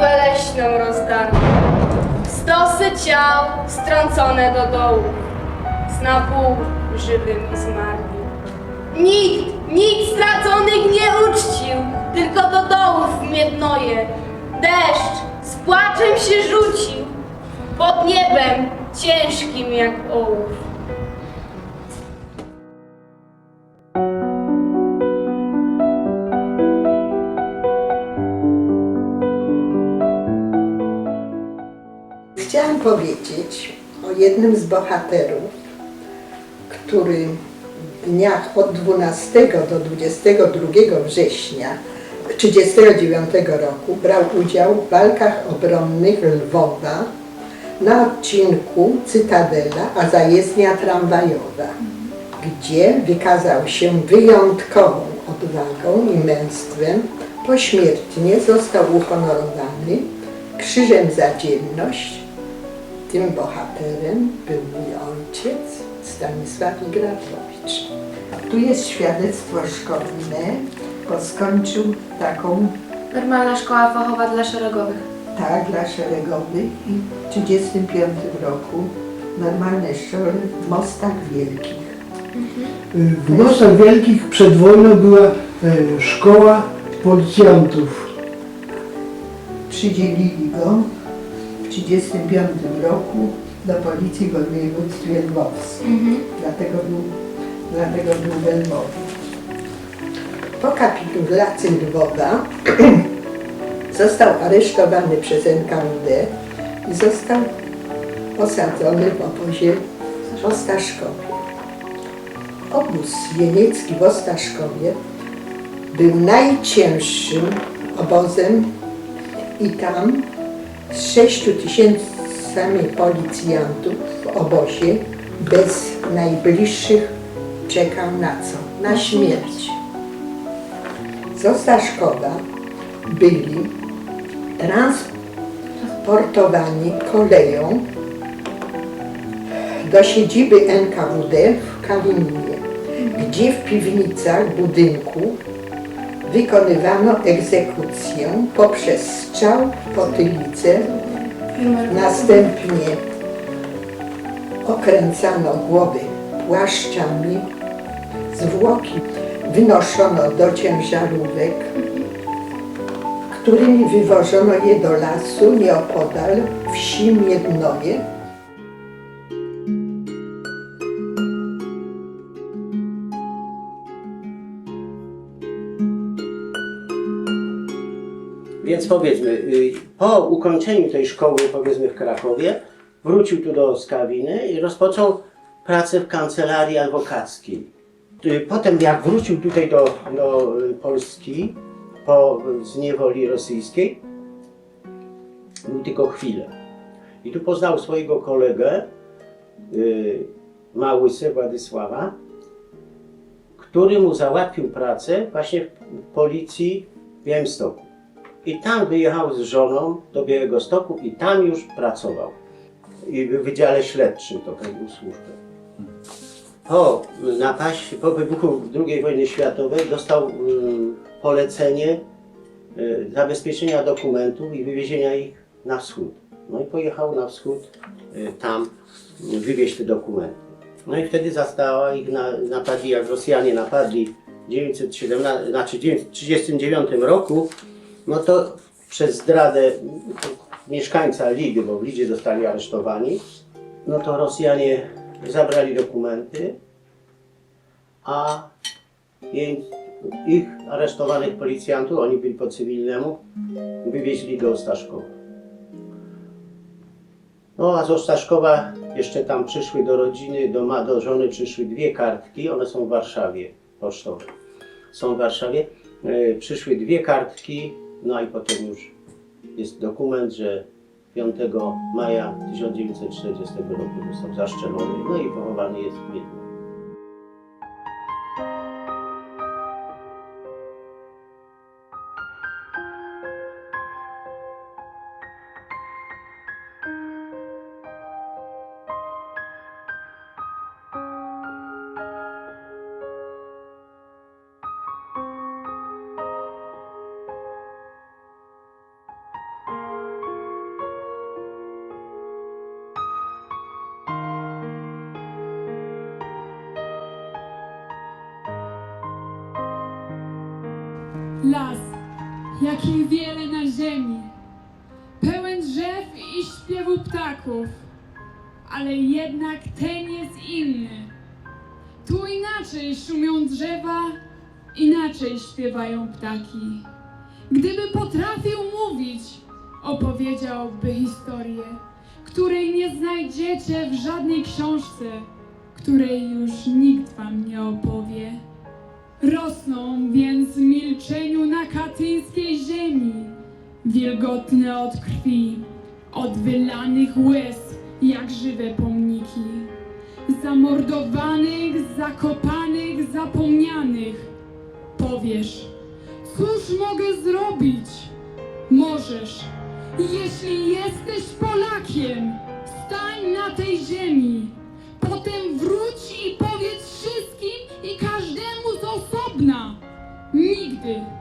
mgłę leśną rozdarł. Stosy ciał strącone do dołu, z na pół żywymi zmarli. Nikt, nikt straconych nie uczcił, tylko do dołów miednoje. Deszcz z płaczem się rzucił, pod niebem ciężkim jak ołów. Powiedzieć o jednym z bohaterów, który w dniach od 12 do 22 września 1939 roku brał udział w walkach obronnych Lwowa na odcinku Cytadela, a zajezdnia tramwajowa, gdzie wykazał się wyjątkową odwagą i męstwem. Pośmiertnie został uhonorowany Krzyżem za dzielność. Tym bohaterem był mój ojciec Stanisław Grabowicz. Tu jest świadectwo szkolne, bo skończył taką, Normalna szkoła fachowa dla szeregowych. tak, dla szeregowych i w 1935 roku normalne szkoły w Mostach Wielkich. W Mostach Wielkich przed wojną była e, szkoła policjantów. Przydzielili go 1935 roku do Policji w województwie lwowskim. Dlatego był, dlatego był we Lwowie. Po kapitulacji Lwowa został aresztowany przez NKWD i został osadzony w obozie w Ostaszkowie. Obóz jeniecki w Ostaszkowie był najcięższym obozem i tam z 6 tysięcami policjantów w obozie bez najbliższych czekał na co? Na śmierć. Z Ostaszkowa byli transportowani koleją do siedziby NKWD w Kalininie, gdzie w piwnicach budynku wykonywano egzekucję poprzez strzał w potylicę, następnie okręcano głowy płaszczami, zwłoki wynoszono do ciężarówek, którymi wywożono je do lasu nieopodal wsi Miednoje, Więc powiedzmy, y, po ukończeniu tej szkoły, powiedzmy w Krakowie, wrócił tu do Skawiny i rozpoczął pracę w kancelarii adwokackiej. Y, Potem jak wrócił tutaj do, do y, Polski, po z niewoli rosyjskiej, był tylko chwilę. I tu poznał swojego kolegę, Małysę Władysława, który mu załatwił pracę właśnie w policji w Białymstoku. I tam wyjechał z żoną do Białego Stoku i tam już pracował. I w Wydziale Śledczym to pełnił służbę. Po napaści, po wybuchu II wojny światowej dostał mm, polecenie y, zabezpieczenia dokumentów i wywiezienia ich na wschód. No i pojechał na wschód y, tam y, wywieźć te dokumenty. No i wtedy zastała ich, na, napadli, jak Rosjanie napadli w 1917, znaczy w 1939 roku, no to przez zdradę mieszkańca Lidy, bo w Lidzie zostali aresztowani, no to Rosjanie zabrali dokumenty, a ich aresztowanych policjantów, oni byli po cywilnemu, wywieźli do Ostaszkowa. No a z Ostaszkowa jeszcze tam przyszły do rodziny, do, do żony przyszły dwie kartki, one są w Warszawie, pocztowe. Są w Warszawie. E, przyszły dwie kartki, no i potem już jest dokument, że 5 maja 1940 roku został zaszczelony, no i pochowany jest w Wiedniu. Jakich wiele na ziemi, pełen drzew i śpiewu ptaków, ale jednak ten jest inny. Tu inaczej szumią drzewa, inaczej śpiewają ptaki. Gdyby potrafił mówić, opowiedziałby historię, której nie znajdziecie w żadnej książce, której już nikt wam nie opowie. Rosną więc w milczeniu na katyńskiej ziemi, wilgotne od krwi, od wylanych łez, jak żywe pomniki, zamordowanych, zakopanych, zapomnianych. Powiesz, cóż mogę zrobić? Możesz, jeśli jesteś Polakiem, stań na tej ziemi. Potem wróć i powiedz wszystkim i każdemu Okay